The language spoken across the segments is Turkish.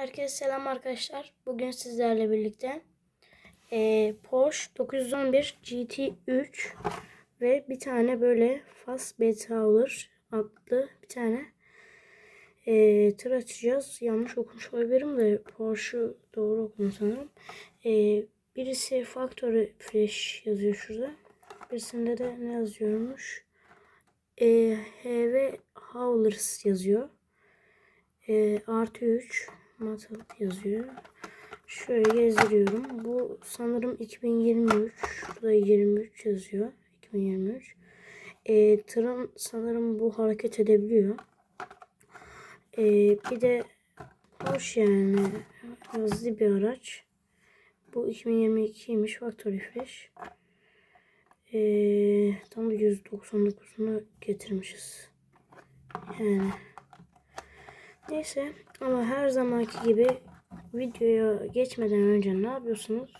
Herkese selam arkadaşlar. Bugün sizlerle birlikte eee, Porsche 911 GT3 ve bir tane böyle Fast Betaller adlı bir tane eee tır açacağız. Yanlış okumuş olabilirim de Porsche doğru okudum sanırım. Eee, birisi Factory Fresh yazıyor şurada. Birisinde de ne yazıyormuş? Eee HV Howlers yazıyor. E, artı 3 metal yazıyor. Şöyle gezdiriyorum. Bu sanırım 2023. Şurada 23 yazıyor. 2023. E, tırın sanırım bu hareket edebiliyor. E, bir de hoş yani hızlı bir araç. Bu 2022'ymiş Factory Fresh. E, tam 199'unu getirmişiz. Yani Neyse ama her zamanki gibi videoya geçmeden önce ne yapıyorsunuz?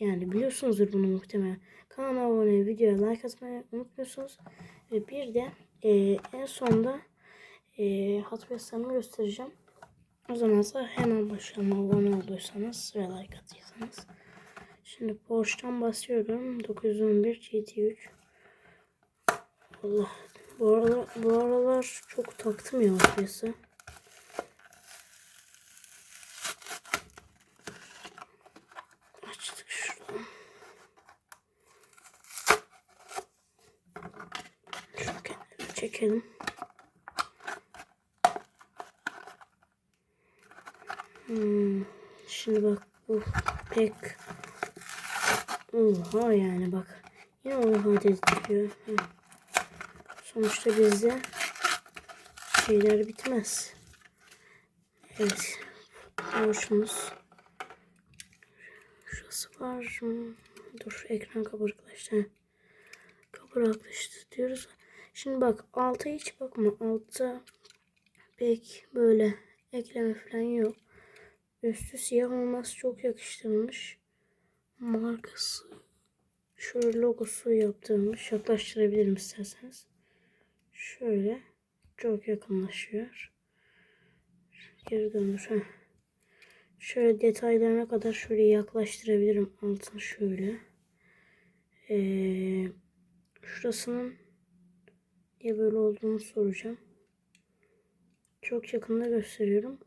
Yani biliyorsunuzdur bunu muhtemelen. Kanalıma abone, videoya like atmayı unutmuyorsunuz. Ve bir de e, en sonda e, Wheels'larımı göstereceğim. O zamansa hemen başlayalım abone olduysanız ve like attıysanız. Şimdi Porsche'dan başlıyorum. 911 GT3. Allah. Bu aralar, bu aralar çok taktım ya Hot Wheels'a. Açtık şuradan. Şunu kenara çekelim. Hmm, Şimdi bak bu pek Oha yani bak. Yine oha dedirtiyor. Sonuçta bizde şeyler bitmez. Evet. Borçumuz. Şurası var mı? Dur ekran kabarıklaştı. Kabarıklaştı diyoruz. Şimdi bak alta hiç bakma. Altta pek böyle ekleme falan yok. Üstü siyah olması çok yakıştırılmış. Markası şöyle logosu yaptırılmış. Yaklaştırabilirim isterseniz. Şöyle çok yakınlaşıyor. Geri döndür. Şöyle detaylarına kadar şöyle yaklaştırabilirim altını şöyle. Ee, şurasının niye böyle olduğunu soracağım. Çok yakında gösteriyorum.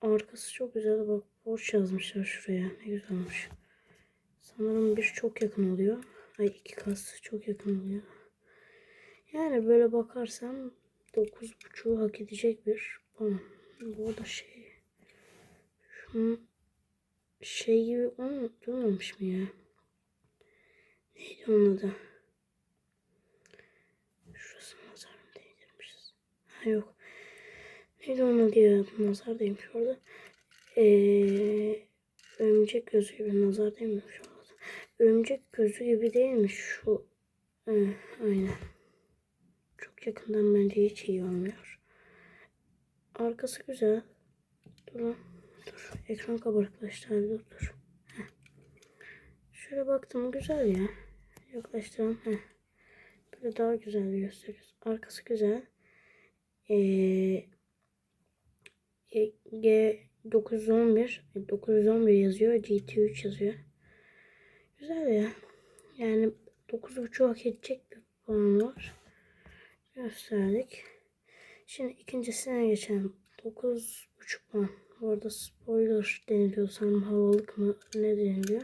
Arkası çok güzel. Bak borç yazmışlar şuraya. Ne güzel olmuş. Sanırım bir çok yakın oluyor. Ay iki kas çok yakın oluyor. Yani böyle bakarsam 9.5'u hak edecek bir puan. Bu da şey. Şunun şey gibi durmamış mı ya? Neydi onun adı? Şurası nazar mı değdirmişiz? Ha yok. Neydi onun adı ya? Nazar değmiş orada. Ee, örümcek gözü gibi nazar değmemiş orada. Örümcek gözü gibi değilmiş şu. Ee, aynen. Çok yakından bence hiç iyi olmuyor. Arkası güzel. Dur lan. Dur. Ekran kabarıklaştı dur dur. Şöyle baktım güzel ya. Yaklaştıralım. Heh. Böyle daha güzel gösteriyoruz. Arkası güzel. Ee, G, G 911 911 yazıyor. GT3 yazıyor. Güzel ya. Yani 9.5 hak edecek bir puan var. Gösterdik. Şimdi ikincisine geçelim. 9.5 puan. Orada spoiler deniliyor sanırım havalık mı ne deniliyor.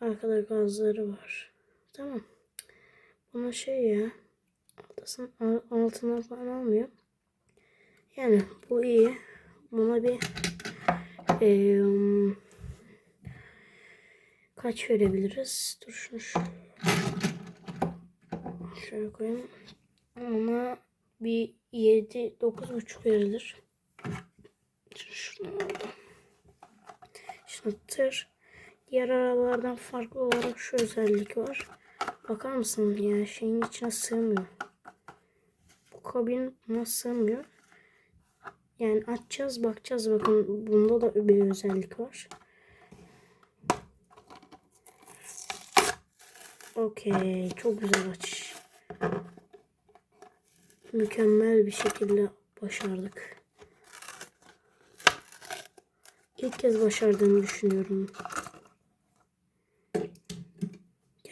Arkada gazları var. Tamam. Buna şey ya altına falan almıyor. Yani bu iyi. Buna bir e, kaç verebiliriz? Dur şunu şu, şöyle koyayım. Ona bir 7 9,5 verilir. Şunu. Şimdi tır diğer arabalardan farklı olarak şu özellik var. Bakar mısın ya şeyin içine sığmıyor. Bu kabin buna sığmıyor. Yani açacağız bakacağız bakın bunda da bir özellik var. Okey çok güzel aç. Mükemmel bir şekilde başardık. ilk kez başardığımı düşünüyorum.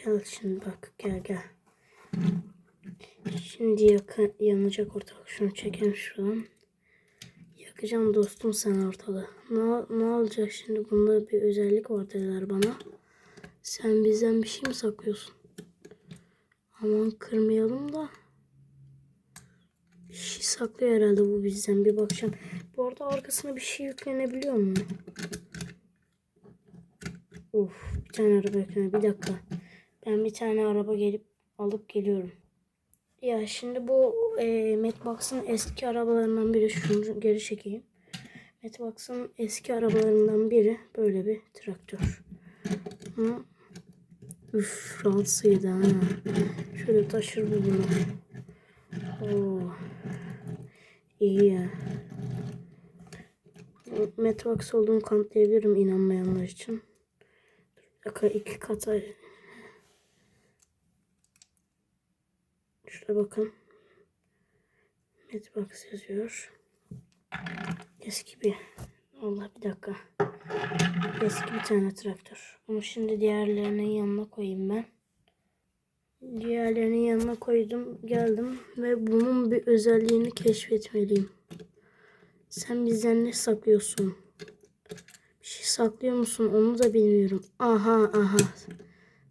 Gel şimdi bak gel gel. Şimdi yakın, yanacak ortalık. Şunu çekelim şuradan. Yakacağım dostum sen ortalığı. Ne, ne olacak şimdi? Bunda bir özellik var dediler bana. Sen bizden bir şey mi saklıyorsun? Aman kırmayalım da. Bir şey saklıyor herhalde bu bizden. Bir bakacağım. Bu arada arkasına bir şey yüklenebiliyor mu? Of bir tane araba yükleniyor. Bir dakika. Ben bir tane araba gelip alıp geliyorum. Ya şimdi bu e, Matchbox'ın eski arabalarından biri. Şunu geri çekeyim. Matchbox'ın eski arabalarından biri böyle bir traktör. Hı. Üf rahatsıydı ha. Şöyle taşır bu bunu. Oo. İyi ya. Matchbox olduğunu kanıtlayabilirim inanmayanlar için. Dakika iki kata Şurada bakın. Matchbox yazıyor. Eski bir. Allah bir dakika. Eski bir tane traktör. Onu şimdi diğerlerinin yanına koyayım ben. Diğerlerinin yanına koydum. Geldim ve bunun bir özelliğini keşfetmeliyim. Sen bizden ne saklıyorsun? Bir şey saklıyor musun? Onu da bilmiyorum. Aha aha.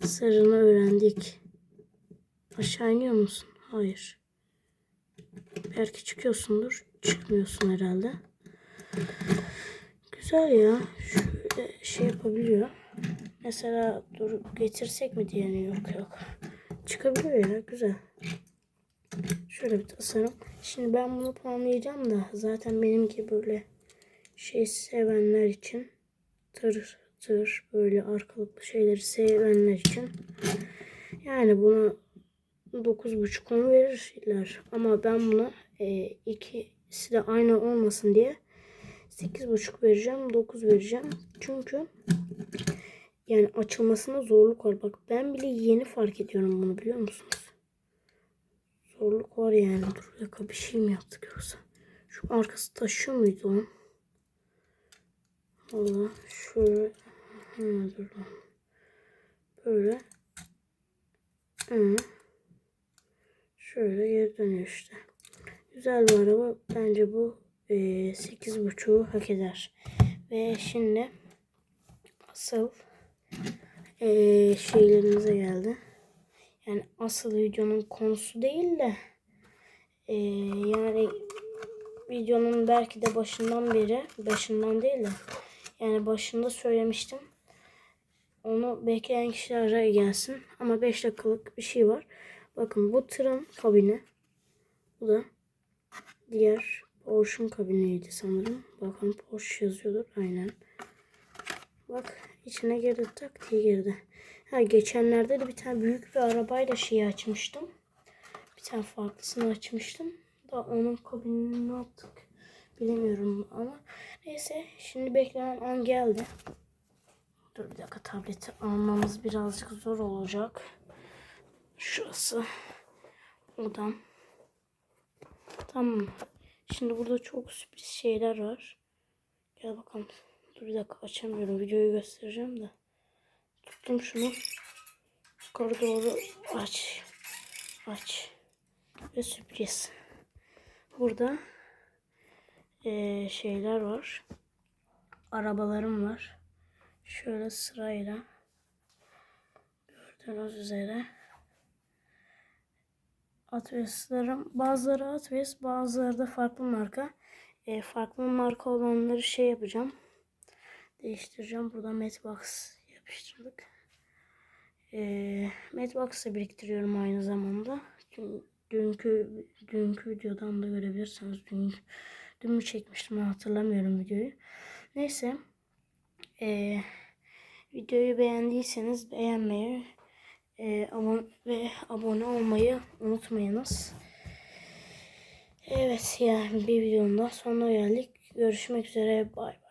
Sırrını öğrendik. Aşağı iniyor musun? Hayır. Belki çıkıyorsundur. Çıkmıyorsun herhalde. Güzel ya. Şöyle şey yapabiliyor. Mesela dur getirsek mi diyeni yok yok. Çıkabiliyor ya. Güzel. Şöyle bir tasarım. Şimdi ben bunu puanlayacağım da zaten benim gibi böyle şey sevenler için tır tır böyle arkalıklı şeyleri sevenler için yani bunu 9.5 10 verirler. Ama ben buna e, ikisi de aynı olmasın diye 8.5 vereceğim. 9 vereceğim. Çünkü yani açılmasına zorluk var. Bak ben bile yeni fark ediyorum bunu biliyor musunuz? Zorluk var yani. Dur dakika bir şey mi yaptık yoksa? Şu arkası taşıyor muydu lan? Valla şöyle ha, dur. Böyle. Hı. Şöyle geri dönüyor işte. Güzel bir araba. Bence bu e, 8.5'u hak eder. Ve şimdi asıl e, şeylerimize geldi. Yani asıl videonun konusu değil de e, yani videonun belki de başından beri başından değil de yani başında söylemiştim. Onu bekleyen kişiler gelsin. Ama 5 dakikalık bir şey var. Bakın bu tırın kabini. Bu da diğer Porsche'un kabiniydi sanırım. Bakın Porsche yazıyordur. Aynen. Bak içine girdi tak diye girdi. Ha geçenlerde de bir tane büyük bir arabayla şeyi açmıştım. Bir tane farklısını açmıştım. Da onun kabinini ne yaptık bilemiyorum ama neyse şimdi beklenen an geldi. Dur bir dakika tableti almamız birazcık zor olacak. Şurası. Buradan. Tamam. Şimdi burada çok sürpriz şeyler var. Gel bakalım. Dur bir dakika açamıyorum. Videoyu göstereceğim de. Tuttum şunu. Yukarı doğru aç. Aç. Ve sürpriz. Burada ee, şeyler var. Arabalarım var. Şöyle sırayla. Gördüğünüz üzere. Atwest'larım bazıları Atwest bazıları da farklı marka. E, farklı marka olanları şey yapacağım. Değiştireceğim. Burada Matchbox yapıştırdık. E, Matchbox'ı biriktiriyorum aynı zamanda. Dün, dünkü dünkü videodan da görebilirsiniz. Dün, dün mü çekmiştim hatırlamıyorum videoyu. Neyse. E, videoyu beğendiyseniz beğenmeyi e, abone ve abone olmayı unutmayınız. Evet yani bir videonun da sonuna geldik. Görüşmek üzere. Bay bay.